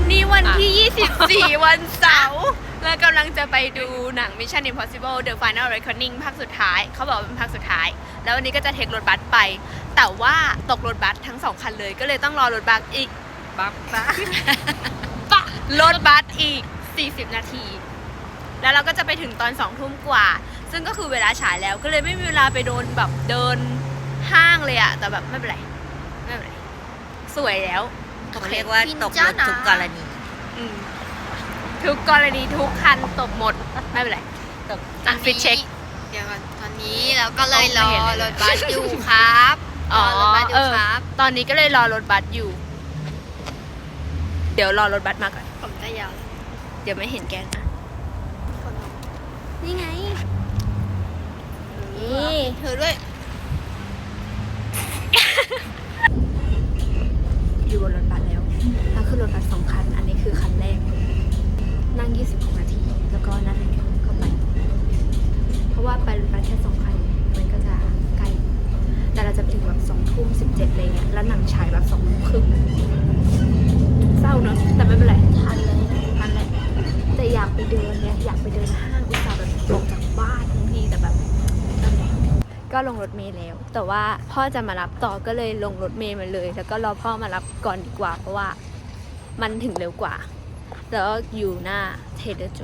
วันนี้วันที่ 24 วันเสาร์เรากำลังจะไปดูหนัง Mission Impossible The Final Reckoning ภาคสุดท้าย เขาบอกว่าเป็นภาคสุดท้าย แล้ววันนี้ก็จะเทครถบัสไป แต่ว่าตกรถบัสทั้งสองคันเลย ก็เลยต้องรอรถบัสอีก บักบักปะรถบัสอีก 40 นาที แล้วเราก็จะไปถึงตอน2ทุ่มกว่า ซึ่งก็คือเวลาฉายแล้ว ก็เลยไม่มีเวลาไปโดนแบบเดินห้างเลยอะแต่แบบไม่เป็นไร ไม่เป็นไร สวยแล้ว เขาเรียกว่าตกรถทุกกรณี อืมทุกกรณีทุกคันตบหมด ไม่เป็นไรตกอะฟิตเช็ค เดี๋ยวก่อนตอนนี้เราก็เลยรอไม่เห็นเลยรถบัสอยู่ครับอ๋อรถบัสอเอยู่อครับ ตอนนี้ก็เลยรอรถบัสอยู่ เดี๋ยวรอรถบัสมาก่อน ผมจะยาว เดี๋ยวไม่เห็นแกนะคนมองนี่ไง นี่เธอด้วย อยู่บนรถบัสแล้วนั่งขึ้นรถบัสสองคัน อันนี้คือคันแรก นั่ง 26 นาที แล้วก็นั่งเข้าไป เพราะว่าไปรถบัส็ลงรถเมล์แล้ว แต่ว่าพ่อจะมารับต่อก็เลยลงรถเมล์มาเลย แล้วก็รอพ่อมารับก่อนดีกว่า เพราะว่ามันถึงเร็วกว่า แล้วก็อยู่หน้าเทเดอร์โจ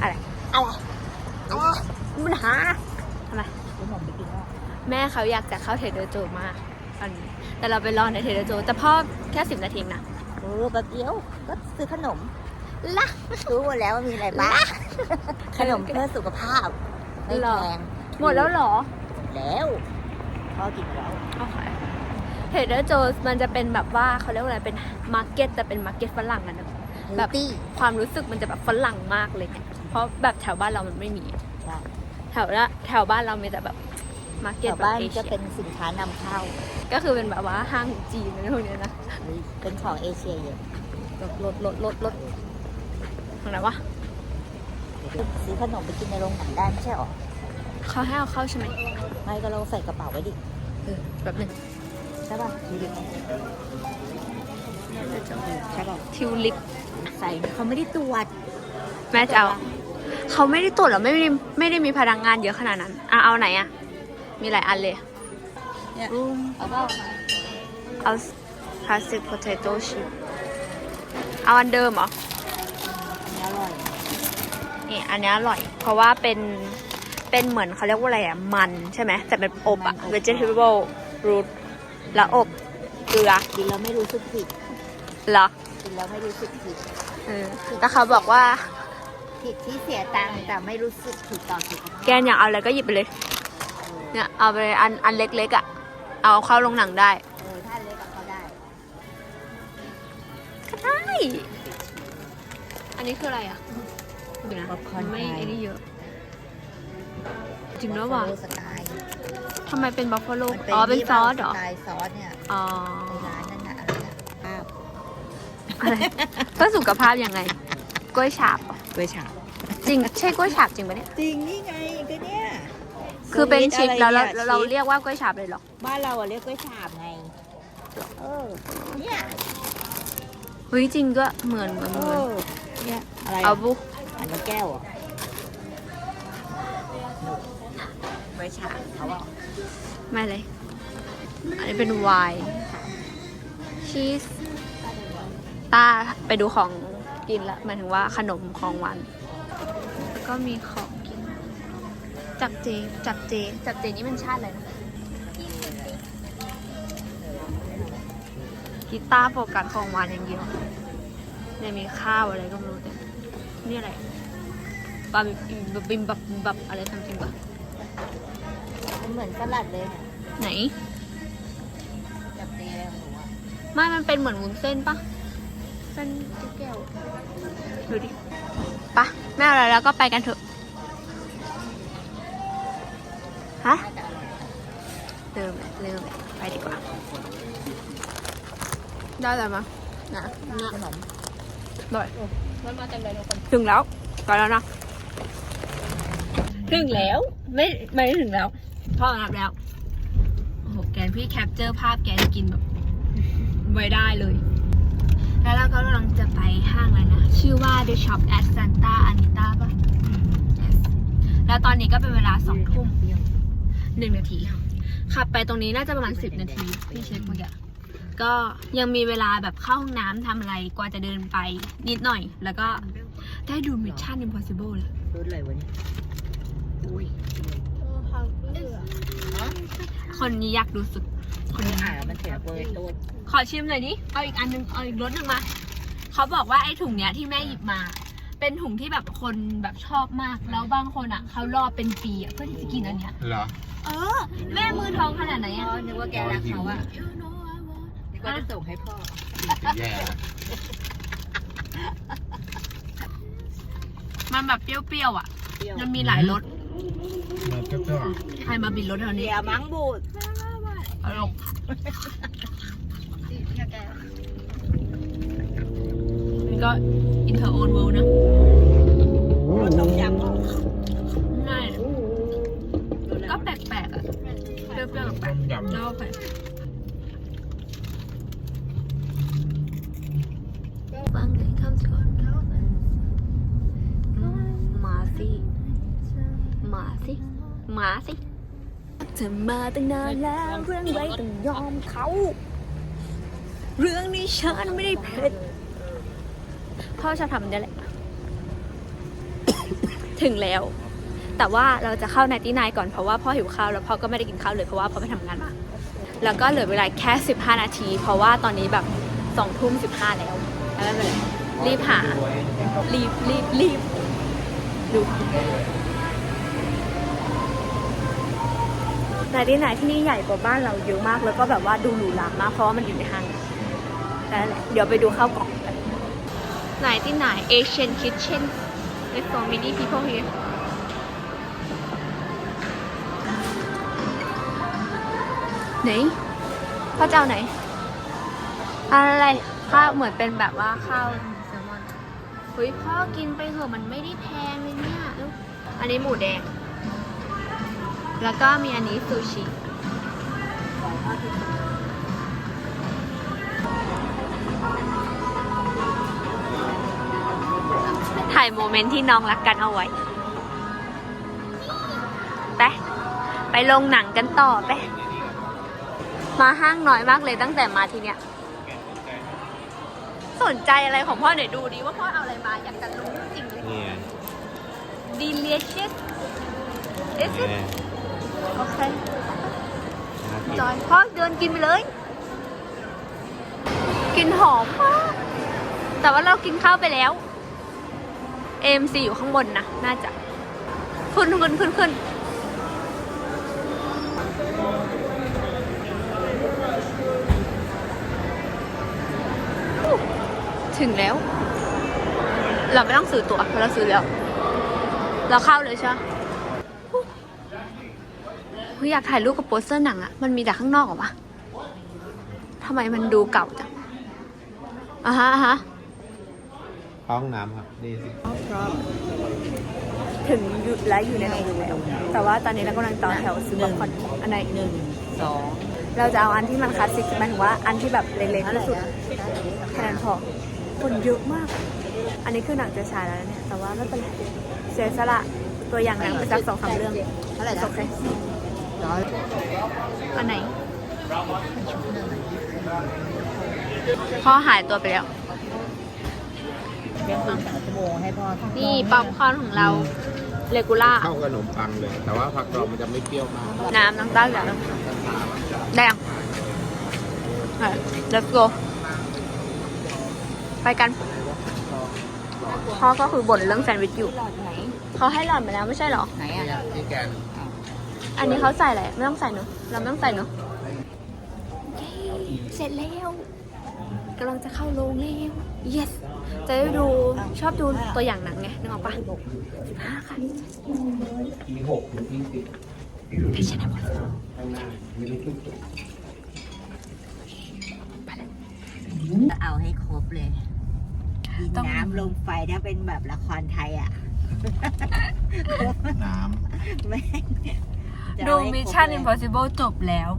อะไรอะไรมันหาทำไมคุณหมอไปกินแม่เขาอยากจะเข้าเทเดอร์โจมากตอนนี้แต่เราไปรอในเทเดอร์โจแต่พ่อแค่สิบนาทีนะเออแป๊บเดียวก็ซื้อขนม ละรู้หมดแล้วว่ามีอะไรบ้าง ขนมเพื่อสุขภาพ ไม่หรอ แพงหมดแล้วเหรอแล้วพ่อกินแล้วโอเคเทเดอร์โจมันจะเป็นแบบว่าเขาเรียกว่าอะไรเป็นมาร์เก็ตแต่เป็นมาร์เก็ตฝรั่งอะนะแบบตี้ ความรู้สึกมันจะแบบฝรั่งมากเลยเนี่ยเพราะแบบแถวบ้านเรามันไม่มีใช่ แถวละแถวบ้านเรามีแต่แบบมาร์เก็ตแถวแบบบ้านเอก็เชียเป็นสินค้านำเข้าก็คือเป็นแบบว่าห้างจีนอะไรพวกเนี้ยนะหรือเป็นของเอเชียเยอะแบบรถรถรถร ถทางไหนวะซื้อขนมไปกินในโรงหนังได้ไม่ใช่หรอเขาให้เอาเข้าใช่ไหมไม่ก็เราใส่กระเป๋าไว้ดิเออแบบหนึ่งใช่ป่ะดูดิใช่ป่ะทิวลิปใส่เขาไม่ได้ตรวจแม่จะเอาเขาไม่ได้ตรวจหรอไม่ได้ไม่ได้มีพนักงานเยอะขนาดนั้นอะเอาไหนอะ มีหลายอันเลยเนี่ยอืมเอาเปล่าเอาพลาสติกโพเตโต้ชิพเอาอันเดิมเหรออันนี้อร่อย นี่อันนี้อร่อย เพราะว่าเป็นเป็นเหมือนเขาเรียกว่าอะไรอะมันใช่ไหมแต่เป็นอบอะ vegetable root แล้วอบเกลือกินแล้วไม่รู้สึกผิดเหรอกินแล้วไม่รู้สึกผิดเออแล้วเขาบอกว่าผิดที่เสียตังค์แต่ไม่รู้สึกผิดต่อสุขภาพแกนอยากเอาอะไรก็หยิบไปเลย เนี่ยเอาไปเลยอันอันเล็กๆอะเอาเข้าลงหนังได้เออถ้าเล็กอะก็ได้ใช่อันนี้คืออะไรอะเดี๋ยวนะป๊อปคอร์นไม่ไทย ไอ้นี่เยอะ จริงด้วยว่ะ Buffalo สไตล์ทำไมเป็นบัฟฟาโลมัอ๋อ เป็นที่ซอสเหรอ สไตล์ซอสเนี่ยอ๋อ ในร้านนั่นน่ะอะไรนะภาพอะไรเพื่อสุขภาพยังไง กล้วยฉาบเหรอกล้วยฉาบจริง ใช่กล้วยฉาบจริงปะเนี่ย จริงนี่ไงก็เนี่ยคือเป็นชิปแล้วเราอะไรนี่ยเราชิปเรียกว่ากล้วยฉาบเลยเหรอ บ้านเราอะเรียกกล้วยฉาบไงเออเนี่ยเฮ้ยจริงก็เหมือนเหมือนเอเหมือนอเนี่ยอะไรเอาอะบุ อันนกแก้วเหรอะกล้วยฉาบเขาบอกไม่เลย อันนี้เป็นไวน์ชีสตาไปดูของกินละหมายถึงว่าขนมของหวานแล้วก็มีของกิน จับเจจับเจจับเจนี่มันชาติอะไรนะกีตาร์โฟกัสของหวานอย่างเดียวเนี่ยมีข้าวอะไรก็ไม่รู้แต่ นี่อะไรบาบิมบิมบับบับอะไรทำจริงปะมันเหมือนสลัดเลยเนี่ยไหน จับตีอะไรของหนูอะไม่มันเป็นเหมือนวุ้นเส้นปะเส้นจิ๊กแก้วดูดิปะไม่เอาอะไรแล้วก็ไปกันเถอะ ฮะ น่าจะอร่อยเริ่มเลยเริ่มเลยไปดีกว่า ได้แล้วมั้ยนะขนมได้ มันมาเต็มเลยทุกคน ถึงแล้วไปแล้วนะถึงแล้ว ไม่ไม่ถึงแล้วพ่อนับแล้วโอ้โหแกนพี่พี่แคปเจอร์ภาพแกจะกินแบบ ไว้ได้เลย แล้วเราก็กำลังจะไปห้างแล้วนะ ชื่อว่า The Shop at Santa Anita ป่ะอืม yes แล้วตอนนี้ก็เป็นเวลาสองทุ่มหนึ่งนาที ขับไปตรงนี้น่าจะประมาณสิบนาที พี่เช็คเมื่อกี้ ก็ยังมีเวลาแบบเข้าห้องน้ำทำอะไรกว่าจะเดินไปนิดหน่อย แล้วก็ได้ดู Mission Impossible เลยรู้เลยวันนี้คนนี้อยากดูสุด คนนี้อ่ามันเสียเบอร์ตัวขอชิมหน่อยดิ เอาอีกอันหนึง เอาอีกรสหนึ่งมา เขาบอกว่าไอ้ถุงเนี้ยที่แม่หยิบมา เป็นถุงที่แบบคนแบบชอบมาก แล้วบางคนอะเขารอเป็นปีอะเพื่อที่จะกินอันเนี้ย เหรอ เออ แม่มือทองขนาดไหนพ่อะอนึกว่าแกรักเขาอะนึก ว่าจะส่งให้พ่อแย่มันแบบเปรี้ยวๆอะ เปรี้ยวมันมีหลายรสมันก็ก็ใครมาบินรถแถวนี้เดี๋ยวมั้งบูดเอาลงนี่ก็อินเทอร์โอนเวิลด์นะรถต้มยำพ่อ ง่ายนะก็แปลกๆอะ เปรี้ยวๆแปล ต้ ก ม ๆ ยำ แล้วไปฟังเลยคำสอนมาสิมาสิ มาสิเธอมาตั้งนานแล้วเรื่องไรต้องยอมเขา เรื่องนี้ฉันไม่ได้เผ็ดพ่อจะทำได้แหละ ถึงแล้ว แต่ว่าเราจะเข้าในที่นายก่อนเพราะว่าพ่อหิวข้าวแล้วพ่อก็ไม่ได้กินข้าวเลยเพราะว่าพ่อไปทำงานมา แล้วก็เหลือเวลาแค่ 15 นาที เพราะว่าตอนนี้แบบสองทุ่มสิบห้าแล้วแล้วไม่เป็นไรรีบหารีบรีบรีบดู แต่ที่ไหนที่นี่ใหญ่กว่าบ้านเราเยอะมาก แล้วก็แบบว่าดูหรูหรามากเพราะว่ามันอยู่ในห้างแต่นแหละเดี๋ยวไปดูข้าวกล่องกันไหนที่ไหน Asian Kitchen with so many people here ไหนพ่อจะเอาไหน อะไรข้าวเหมือนเป็นแบบว่าข้าวแซลมอนเฮ้ยพ่อกินไปเถอะมันไม่ได้แพงเลยเนี่ยลูกอันนี้หมูแดง แล้วก็มีอันนี้ซูชิถ่ายโมเมนต์ที่น้องรักกันเอาไว้ ไป ไปลงหนังกันต่อไป มาห้างน้อยมากเลยตั้งแต่มาที่เนี้ย สนใจอะไรของพ่อหน่อยดูดิว่าพ่อเอาอะไรมา อยากจะรู้จริงๆเลยนี่ไง delicious is it พ่อเดินกินไปเลย กินหอมมากแต่ว่าเรากินข้าวไปแล้ว AMC อยู่ข้างบนนะ น่าจะ ขึ้นขึ้นขึ้นขึ้นถึงแล้ว เราไม่ต้องซื้อตั๋วเพราะเราซื้อแล้ว เราเข้าเลยใช่ไหม เฮ้ยอยากถ่ายรูปกับโปสเตอร์หนังอะมันมีแต่ข้างนอกเหรอวะทำไมมันดูเก่าจังอะฮะอะฮะ เข้าห้องน้ำครับนี่สิ ถึงอยู่และอยู่ในโรงเรียนแล้วแต่ว่าตอนนี้เรากำลังต่อแถวซื้อป๊อปคอร์นอันไหนหนึ่งสองเราจะเอาอันที่มันคลาสสิกหมายถึงว่าอันที่แบบเล็กๆที่สุดแค่นั้นพอคนเยอะมาก อันนี้คือหนังจะฉายแล้วเนี่ยแต่ว่าไม่เป็นไรเสียสละตัวอย่างหนังไปสักสองสามเรื่องเท่าไหร่นะ โอเคร้ อยอันไหนพ่อหายตัวไปแล้วเที่ยงคืนสามชั่วโมงให้พ่อนี่ป๊อปคอร์นของเราเลกูล่า เข้ากับขนมปังเลย แต่ว่าผักกรอบมันจะไม่เปรี้ยวมากน้ำน้ำตาลจากแดงไป let's go ไปกัน พ่อก็คือบ่นเรื่องแซนด์วิชอยู่ หลอดไหนเขาให้หล่อนมาแล้วไม่ใช่เหรอ ไหนอะ ที่แกน อันนี้เขาใส่อะไรไม่ต้องใส่เนอะเราไม่ต้องใส่เนอะเย้เสร็จแล้วกำลังจะเข้าโรงแล้ว yes จะได้ดูชอบดูตัวอย่างหนังไงนึกออกปะสิบห้าค่ะมีหกถึงยี่สิบไปชนะบอลข้างหน้ามีลูกทุกตัวเอาให้ครบเลยดินน้ำลมไฟถ้าเป็นแบบละครไทยอะ น้แม่ง จะดูเอาให้ครบ Mission เลย Impossible จบแล้ว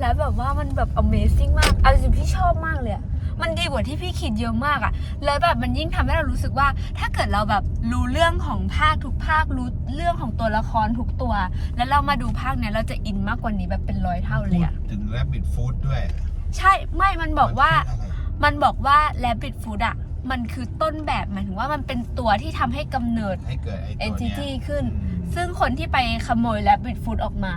แล้วแบบว่ามันแบบ Amazing มากเอาจริงๆพี่ชอบมากเลยอะมันดีกว่าที่พี่คิดเยอะมากอะแล้วแบบมันยิ่งทำให้เรารู้สึกว่า ถ้าเกิดเราแบบรู้เรื่องของภาคทุกภาครู้เรื่องของตัวละครทุกตัว แล้วเรามาดูภาคเนี้ยเราจะอินมากกว่านี้แบบเป็นร้อยเท่าเลยอะถึง Rabbit Food ด้วย ใช่ไม่มันบอกว่านคืออะไรมันบอกว่า Rabbit Food อะ มันคือต้นแบบหมายถึงว่ามันเป็นตัวที่ทำให้กำเนิด ให้เกิดไอ้ตัวเนี้ย entity ขึ้นอืมซึ่งคนที่ไปขโมย Rabbit Food ออกมา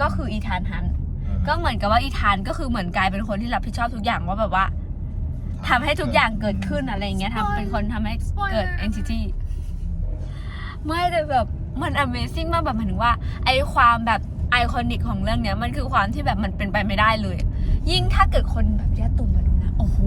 ก็คืออีธานฮันต์เออก็เหมือนกับว่าอีธานก็คือเหมือนกลายเป็นคนที่รับผิดชอบทุกอย่างว่าแบบว่าทำให้ทุกอย่างเกิดขึ้นอะไรอย่างเงี้ยทำเป็นคนทำให้เกิด entity ไม่แต่แบบมัน Amazing มากแบบหมายถึงว่า ไอความแบบไอคอนิกของเรื่องเนี้ยมันคือความที่แบบมันเป็นไปไม่ได้เลย ยิ่งถ้าเกิดคนแบบย่าตุ่มมาดูนะ โอ้โห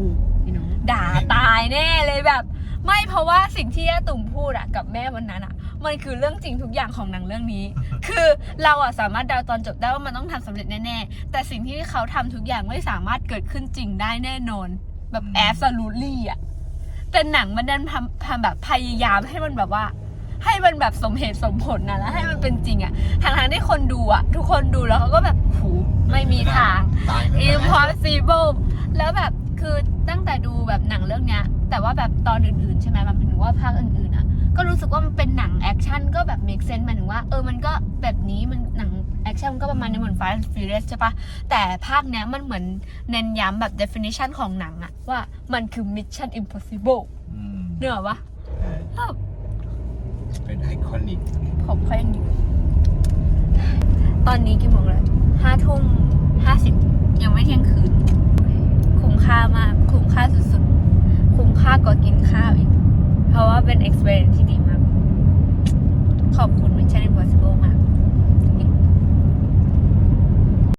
ด่าตายแน่เลยแบบ ไม่เพราะว่าสิ่งที่ย่าตุ่มพูดอะกับแม่วันนั้นอะมันคือเรื่องจริงทุกอย่างของหนังเรื่องนี้ คือเราอะสามารถเดาตอนจบได้ว่ามันต้องทำสำเร็จแน่ๆแต่สิ่งที่เขาทำทุกอย่างไม่สามารถเกิดขึ้นจริงได้แน่นอน แบบ absolutely อะแต่หนังมันดันทำทำแบบพยายามให้มันแบบว่า ให้มันแบบสมเหตุสมผลนะแล้วให้มันเป็นจริงอะทางทางๆที่คนดูอะทุกคนดูแล้วเขาก็แบบหูไม่มีทางตายไม่ได้ impossible แล้วแบบคือตั้งแต่ดูแบบหนังเรื่องเนี้ย แต่ว่าแบบตอนอื่นๆ ใช่ไหมมันเป็นถึงว่าภาคอื่นๆอะ ก็รู้สึกว่ามันเป็นหนังแอคชั่นก็แบบ make sense หมายถึงว่าเออมันก็แบบนี้มันหนังแอคชั่นก็ประมาณนี้เหมือน Fast and Furious ใช่ปะแต่ภาคเนี้ยมันเหมือนเน้นย้ำแบบ definition ของหนังอะว่ามันคือ Mission Impossible อืมเนกอะปะใช่แบบเป็นไอคอนิกผมเขายังอยู่ ตอนนี้กี่โมงแล้วห้าทุ่มห้าสิบยังไม่เที่ยงคืนคุ้ม ค่ามาก คุ้มค่าสุดๆ คุ้มค่ากว่ากินข้าวอีก เพราะว่าเป็น experience ที่ดีมาก ขอบคุณ Mission Impossible มาก